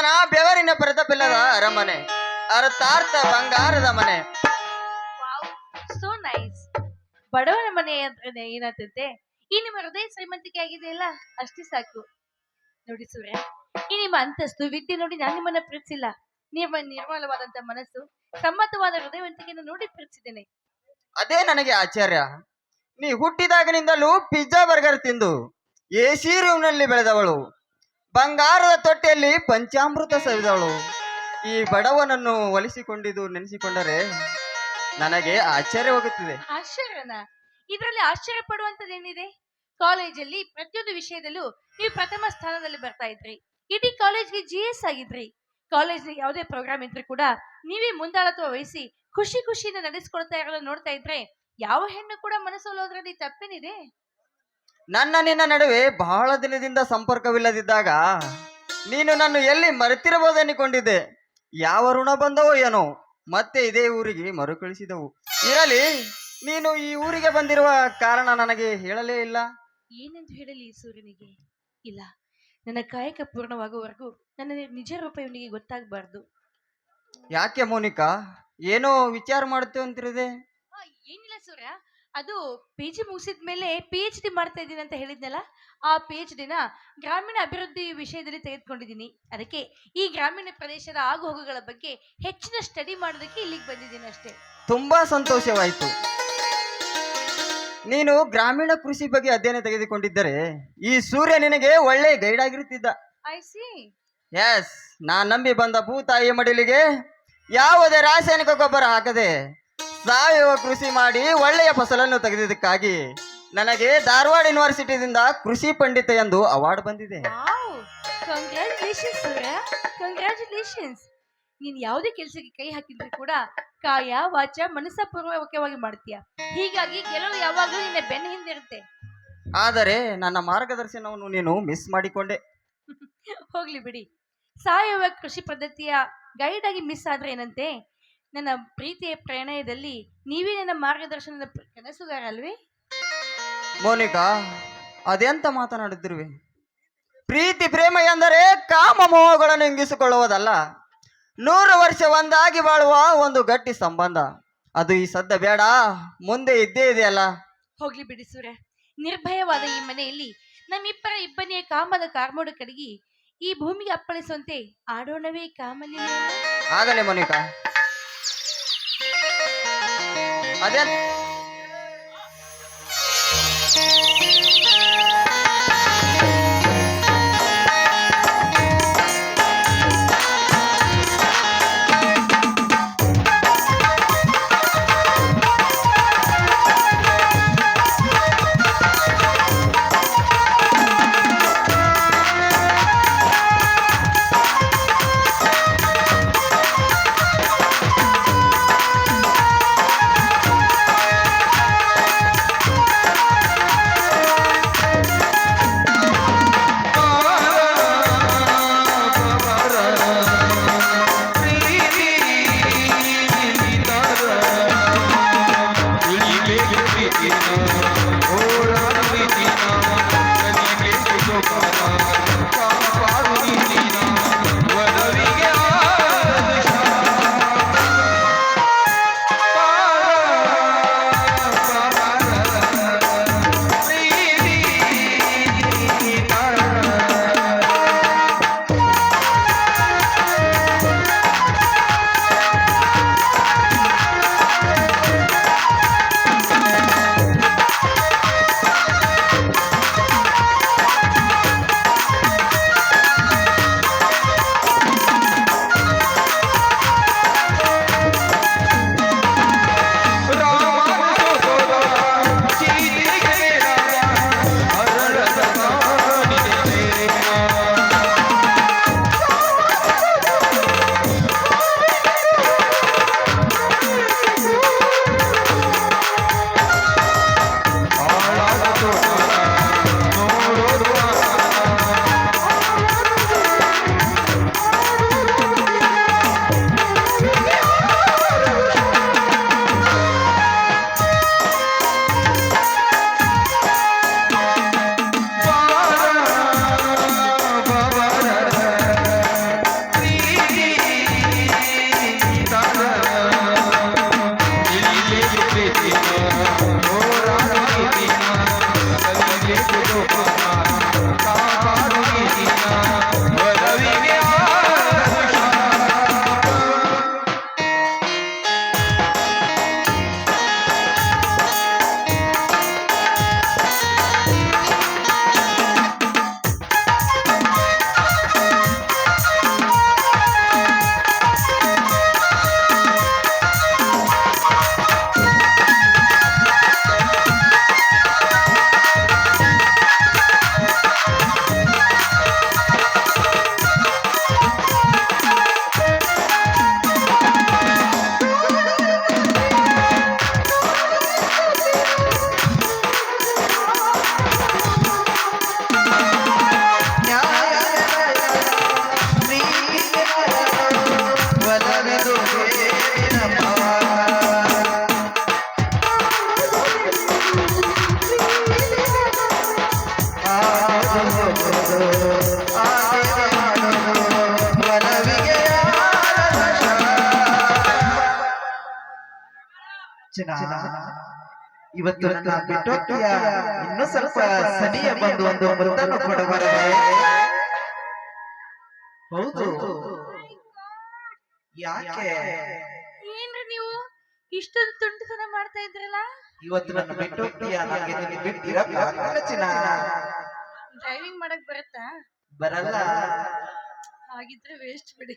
ಬಡತನ ಬೆವರಿನ ಪ್ರತಾಪಿಲ್ಲದ ಅರಮನೆ. ಅರ್ಥಾರ್ಥ ಬಂಗಾರದ ಮನೆ. ಸೋ ನೈಸ್ ಬಡವನ ಮನೆ ಅಂದ್ರೆ ಏನಾಗ್ತದೆ ಈ ನಿಮ್ಮ ಹೃದಯ ಶ್ರೀಮಂತಿಕೆ ಆಗಿದೆಯಲ್ಲ ಅಷ್ಟೇ ಸಾಕು. ನೋಡಿ ಸೂರ್ಯ ಈ ನಿಮ್ಮ ಅಂತಸ್ತು ವಿದ್ಯೆ ನೋಡಿ ನಾನು ನಿಮ್ಮನ್ನ ಪ್ರೀತಿಸಿಲ್ಲ. ನಿಮ್ಮ ನಿರ್ಮಲವಾದಂತ ಮನಸ್ಸು ಸಮ್ಮತವಾದ ಹೃದಯವಂತಿಕೆಯನ್ನು ನೋಡಿ ಪ್ರೀತಿಸಿದ್ದೇನೆ. ಅದೇ ನನಗೆ ಆಚಾರ್ಯ ನೀ ಹುಟ್ಟಿದಾಗಿನಿಂದಲೂ ಪಿಜ್ಜಾ ಬರ್ಗರ್ ತಿಂದು ಎಸಿ ರೂಮ್ನಲ್ಲಿ ಬೆಳೆದವಳು. ಬಂಗಾರದ ತೊಟ್ಟೆಯಲ್ಲಿ ಪಂಚಾಮೃತ ಸವಿದವಳು. ಈ ಬಡವನನ್ನು ಒಲಿಸಿಕೊಂಡಿದ್ದು ನೆನೆಸಿಕೊಂಡರೆ ನನಗೆ ಆಶ್ಚರ್ಯವಾಗುತ್ತಿದೆ. ಆಶ್ಚರ್ಯನ? ಇದರಲ್ಲಿ ಆಶ್ಚರ್ಯ ಪಡುವಂತದ್ದೇನಿದೆ ಕಾಲೇಜಲ್ಲಿ ಪ್ರತಿಯೊಂದು ವಿಷಯದಲ್ಲೂ ನೀವು ಪ್ರಥಮ ಸ್ಥಾನದಲ್ಲಿ ಬರ್ತಾ ಇದ್ರಿ. ಇಡೀ ಕಾಲೇಜ್ಗೆ ಜಿ ಎಸ್ ಆಗಿದ್ರಿ. ಕಾಲೇಜ್ ಯಾವುದೇ ಪ್ರೋಗ್ರಾಮ್ ಇದ್ರೂ ಕೂಡ ನೀವೇ ಮುಂದಾಳತ್ವ ವಹಿಸಿ ಖುಷಿ ಖುಷಿಯಿಂದ ನಡೆಸ್ಕೊಳ್ತಾ ಇರೋದನ್ನ ನೋಡ್ತಾ ಇದ್ರೆ ಯಾವ ಹೆಣ್ಣು ಕೂಡ ಮನಸ್ಸೋಲೋದ್ರಲ್ಲಿ ತಪ್ಪೇನಿದೆ? ನನ್ನ ನಿನ್ನ ನಡುವೆ ಬಹಳ ದಿನದಿಂದ ಸಂಪರ್ಕವಿಲ್ಲದಿದ್ದಾಗ ನೀನು ನನ್ನ ಎಲ್ಲಿ ಮರೆತಿರಬಹುದೆನಿಕೊಂಡಿದ್ದೆ? ಯಾವ ಋಣ ಬಂದವೋ ಏನೋ? ಮತ್ತೆ ಇದೇ ಊರಿಗೆ ಮರುಕಳಿಸಿದವು. ಇರಲಿ ನೀನು ಈ ಊರಿಗೆ ಬಂದಿರುವ ಕಾರಣ ನನಗೆ ಹೇಳಲೇ ಇಲ್ಲ. ಏನೆಂದು ಹೇಳಲಿ ಸೂರ್ಯನಿಗೆ? ಇಲ್ಲ ನನ್ನ ಕಾಯಕ ಪೂರ್ಣವಾಗುವವರೆಗೂ ನನ್ನ ನಿಜ ರೂಪ ಇವನಿಗೆ ಗೊತ್ತಾಗಬಾರ್ದು. ಯಾಕೆ ಮೋನಿಕಾ? ಏನೋ ವಿಚಾರ ಮಾಡುತ್ತೆ ಅಂತಿರದೆ ಏನಿಲ್ಲ ಸೂರ್ಯ. ಅದು ಪಿ ಜಿ ಮುಗಿಸಿದ ಮೇಲೆ ಪಿ ಎಚ್ ಡಿ ಮಾಡ್ತಾ ಇದ್ದೀನಿ ಅಂತ ಹೇಳಿದ್ನಲ್ಲ ಆ ಪಿ ಎಚ್ ಡಿನ ಗ್ರಾಮೀಣ ಅಭಿವೃದ್ಧಿ ವಿಷಯದಲ್ಲಿ ತೆಗೆದುಕೊಂಡಿದ್ದೀನಿ. ಅದಕ್ಕೆ ಈ ಗ್ರಾಮೀಣ ಪ್ರದೇಶದ ಆಗುಹೋಗುಗಳ ಬಗ್ಗೆ ಹೆಚ್ಚಿನ ಸ್ಟಡಿ ಮಾಡೋದಕ್ಕೆ ಇಲ್ಲಿಗೆ ಬಂದಿದ್ದೀನಿ ಅಷ್ಟೇ. ತುಂಬಾ ಸಂತೋಷವಾಯಿತು. ನೀನು ಗ್ರಾಮೀಣ ಕೃಷಿ ಬಗ್ಗೆ ಅಧ್ಯಯನ ತೆಗೆದುಕೊಂಡಿದ್ದರೆ ಈ ಸೂರ್ಯ ನಿನಗೆ ಒಳ್ಳೆ ಗೈಡ್ ಆಗಿರುತ್ತಿದ್ದ. ಐ ಸಿ ಎಸ್ ನಾನ್ ನಂಬಿ ಬಂದ ಭೂತಾಯಿ ಮಡಿಲಿಗೆ ಯಾವುದೇ ರಾಸಾಯನಿಕ ಗೊಬ್ಬರ ಹಾಕದೆ ಸಾವಯವ ಕೃಷಿ ಮಾಡಿ ಒಳ್ಳೆಯ ಫಸಲನ್ನು ತೆಗೆದಿದ್ದಕ್ಕಾಗಿ ನನಗೆ ಧಾರವಾಡ ಯೂನಿವರ್ಸಿಟಿಯಿಂದ ಕೃಷಿ ಪಂಡಿತ ಎಂದು ಅವಾರ್ಡ್ ಬಂದಿದೆ. ಕಂಗ್ರ್ಯಾಚುಲೇಷನ್ಸ್ ನೀನ್ ಯಾವುದೇ ಕೆಲಸಕ್ಕೆ ಕೈ ಹಾಕಿದ್ರು ಕೂಡ ಕಾಯ ವಾಚ ಮನಸ್ಸಪೂರ್ವಕವಾಗಿ ಮಾಡ್ತೀಯ. ಹೀಗಾಗಿ ಗೆಲುವು ಯಾವಾಗಲೂ ನಿನ್ನ ಬೆನ್ನ ಹಿಂದೆ ಇರುತ್ತೆ. ಆದರೆ ನನ್ನ ಮಾರ್ಗದರ್ಶನವನ್ನು ನೀನು ಮಿಸ್ ಮಾಡಿಕೊಂಡೆ. ಹೋಗ್ಲಿ ಬಿಡಿ. ಸಾವಯವ ಕೃಷಿ ಪದ್ಧತಿಯ ಗೈಡ್ ಆಗಿ ಮಿಸ್ ಆದ್ರೆ ಏನಂತೆ? ನನ್ನ ಪ್ರೀತಿಯ ಪ್ರಣಯದಲ್ಲಿ ನೀವೇ ನನ್ನ ಮಾರ್ಗದರ್ಶನದ ಅಲ್ವೇ ಮೋನಿಕಾ ಅದೆಂತ ಮಾತನಾಡುತ್ತಿರುವೆ? ಪ್ರೀತಿ ಪ್ರೇಮ ಎಂದರೆ ಕಾಮ ಮೋಹಗಳನ್ನು ಇಂಗಿಸಿಕೊಳ್ಳುವುದಲ್ಲ. ನೂರು ವರ್ಷ ಒಂದಾಗಿ ಬಾಳುವ ಒಂದು ಗಟ್ಟಿ ಸಂಬಂಧ. ಅದು ಈ ಸದ್ದ ಬೇಡ ಮುಂದೆ ಇದ್ದೇ ಇದೆಯಲ್ಲ. ಹೋಗ್ಲಿ ಬಿಡಿ ಸೂರ್ಯ. ನಿರ್ಭಯವಾದ ಈ ಮನೆಯಲ್ಲಿ ನಮ್ಮಿಬ್ಬರ ಇಬ್ಬನಿಯ ಕಾಮದ ಕಾರ್ಮೋಡ ಕಡಗಿ ಈ ಭೂಮಿಗೆ ಅಪ್ಪಳಿಸುವಂತೆ ಆಡೋಣವೇ ಕಾಮಲಿ ಆಗಲೇ ಮೋನಿಕಾ. ಅದೇ ಇವತ್ತು ನನ್ನ ಬಿಟ್ಟೋಗ್ತೀಯ ಇನ್ನು ಸ್ವಲ್ಪ ಸನಿಯ ಬಂದು ಒಂದು ಮುತ್ತನ್ನು ಕೊಡಬಾರದೆ. ಹೌದು. ಯಾಕೆ? ಏನ್ರಿ ನೀವು? ಇಷ್ಟೊಂದು ತುಂಟತನ ಮಾಡ್ತಾ ಇದ್ರಲ್ಲ? ಇವತ್ತು ನನ್ನ ಬಿಟ್ಟೋಗ್ತೀಯ ನನಗೆ ನಿನಗೆ ಬಿಟ್ಟಿರಕ್ಕಾಗಲ್ಲ ಚಿನ್ನ ಡ್ರೈವಿಂಗ್ ಮಾಡಕ್ ಬರುತ್ತಾ? ಬರಲ್ಲ. ಹಾಗಿದ್ರೆ ವೇಸ್ಟ್ ಬಿಡಿ.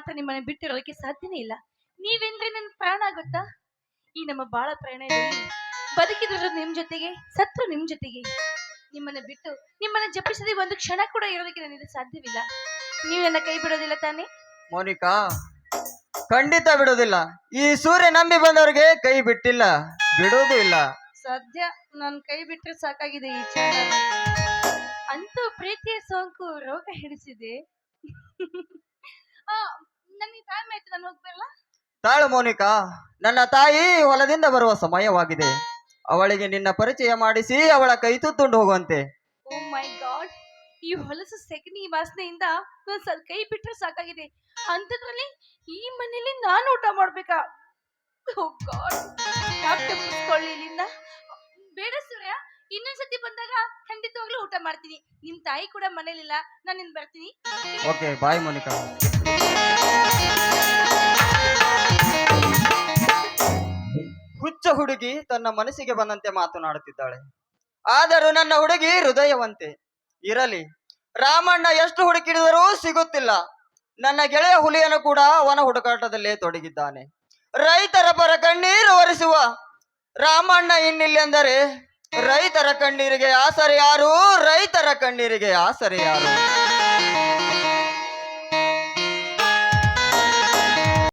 ಮಾತ್ರ ನಿಮ್ಮನ್ನ ಬಿಟ್ಟಿರೋದಕ್ಕೆ ಸಾಧ್ಯನೇ ಇಲ್ಲ. ನೀವೆಂದ್ರೆ ನನ್ನ ಪ್ರಾಣ ಆಗುತ್ತಾ ಈ ನಮ್ಮ ಬಾಳ ಪ್ರಯಾಣ ಬದುಕಿದ್ರು ನಿಮ್ ಜೊತೆಗೆ ಸತ್ರು ನಿಮ್ ಜೊತೆಗೆ. ನಿಮ್ಮನ್ನ ಬಿಟ್ಟು ನಿಮ್ಮನ್ನ ಜಪಿಸದೆ ಒಂದು ಕ್ಷಣ ಕೂಡ ಇರೋದಕ್ಕೆ ನನಗೆ ಸಾಧ್ಯವಿಲ್ಲ. ನೀವು ನನ್ನ ಕೈ ಬಿಡೋದಿಲ್ಲ ತಾನೇ? ಮೋನಿಕಾ ಖಂಡಿತ ಬಿಡೋದಿಲ್ಲ. ಈ ಸೂರ್ಯ ನಂಬಿ ಬಂದವರಿಗೆ ಕೈ ಬಿಟ್ಟಿಲ್ಲ ಬಿಡೋದು ಇಲ್ಲ. ಸದ್ಯ ನನ್ನ ಕೈ ಬಿಟ್ಟರೆ ಸಾಕಾಗಿದೆ ಈ ಚಂದ ಅಂತೂ ಪ್ರೀತಿಯ ಸೋಂಕು ರೋಗ ಹಿಡಿಸಿದೆ. ನನಗೆ ಟೈಮ್ ಆಯ್ತು ನಾನು ತಾಳು ಮೋನಿಕಾ ನನ್ನ ತಾಯಿ ಹೊಲದಿಂದ ಬರುವ ಸಮಯವಾಗಿದೆ. ಅವಳಿಗೆ ನಿನ್ನ ಪರಿಚಯ ಮಾಡಿಸಿ ಅವಳ ಕೈ ತುತ್ತುಂಡು ಹೋಗುವಂತೆ. ಓ ಮೈ ಗಾಡ್ ಈ ಹೊಲಸು ಸೆಗಣಿ ವಾಸನೆಯಿಂದ ನನ್ ಸ್ವಲ್ಪ ಕೈ ಬಿಟ್ಟರೆ ಸಾಕಾಗಿದೆ. ಅಂಥದ್ರಲ್ಲಿ ಈ ಮನೇಲಿ ನಾನು ಊಟ ಮಾಡ್ಬೇಕಾ? ಓ ಗಾಡ್ ಇಲ್ಲಿಂದ. ಬೇಡ ಸೂರ್ಯ ಇನ್ನೊಂದ್ಸತಿ ಬಂದಾಗ ಖಂಡಿತವಾಗ್ಲೂ ಊಟ ಮಾಡ್ತೀನಿ. ನಿಮ್ ತಾಯಿ ಕೂಡ ಮನೇಲಿಲ್ಲ ನಾನು ನಿನ್ ಬರ್ತೀನಿ. Okay bye Monica. ಹುಡುಗಿ ತನ್ನ ಮನಸ್ಸಿಗೆ ಬಂದಂತೆ ಮಾತನಾಡುತ್ತಿದ್ದಾಳೆ. ಆದರೂ ನನ್ನ ಹುಡುಗಿ ಹೃದಯವಂತೆ. ಇರಲಿ, ರಾಮಣ್ಣ ಎಷ್ಟು ಹುಡುಕಿಡಿದರೂ ಸಿಗುತ್ತಿಲ್ಲ. ನನ್ನ ಗೆಳೆಯ ಹುಲಿಯನ್ನು ಕೂಡ ಅವನ ಹುಡುಕಾಟದಲ್ಲೇ ತೊಡಗಿದ್ದಾನೆ. ರೈತರ ಪರ ಕಣ್ಣೀರು ಒರೆಸುವ ರಾಮಣ್ಣ ಇನ್ನಿಲ್ಲೆಂದರೆ ರೈತರ ಕಣ್ಣೀರಿಗೆ ಆಸರೆ ಯಾರು? ರೈತರ ಕಣ್ಣೀರಿಗೆ ಆಸರೆ ಯಾರು?